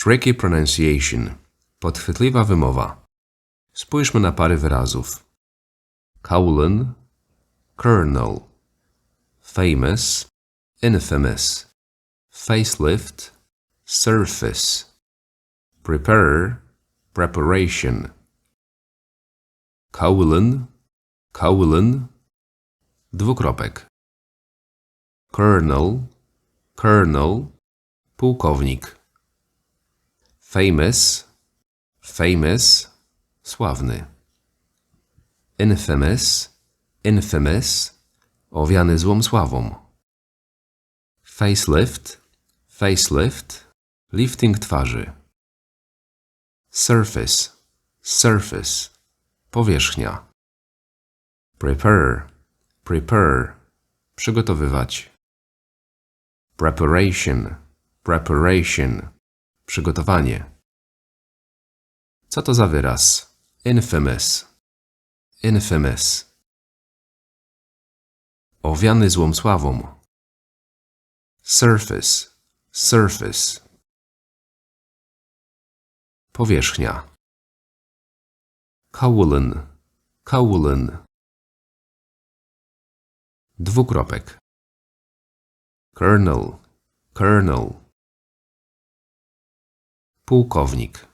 Tricky pronunciation. Podchwytliwa wymowa. Spójrzmy na pary wyrazów. Colon, kernel. Famous, infamous. Facelift, surface. Prepare, preparation. Colon, colon. Dwukropek. Colonel, colonel. Pułkownik. Famous, famous. Sławny. Infamous, infamous. Owiany złą sławą. Facelift, facelift. Lifting twarzy. Surface, surface. Powierzchnia. Prepare, prepare. Przygotowywać. Preparation, preparation. Przygotowanie. Co to za wyraz? Infamous, infamous. Owiany złą sławą. Surface, surface. Powierzchnia. Colon, colon. Dwukropek. Colonel, colonel. Pułkownik.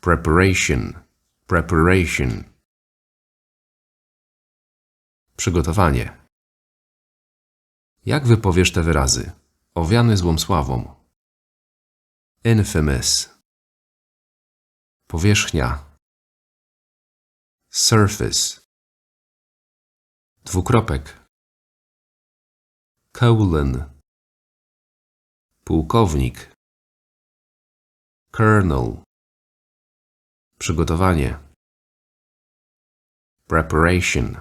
Preparation, preparation. Przygotowanie. Jak wypowiesz te wyrazy? Owiany złą sławą. Infamous. Powierzchnia. Surface. Dwukropek. Colon. Pułkownik. Colonel. Przygotowanie. Preparation.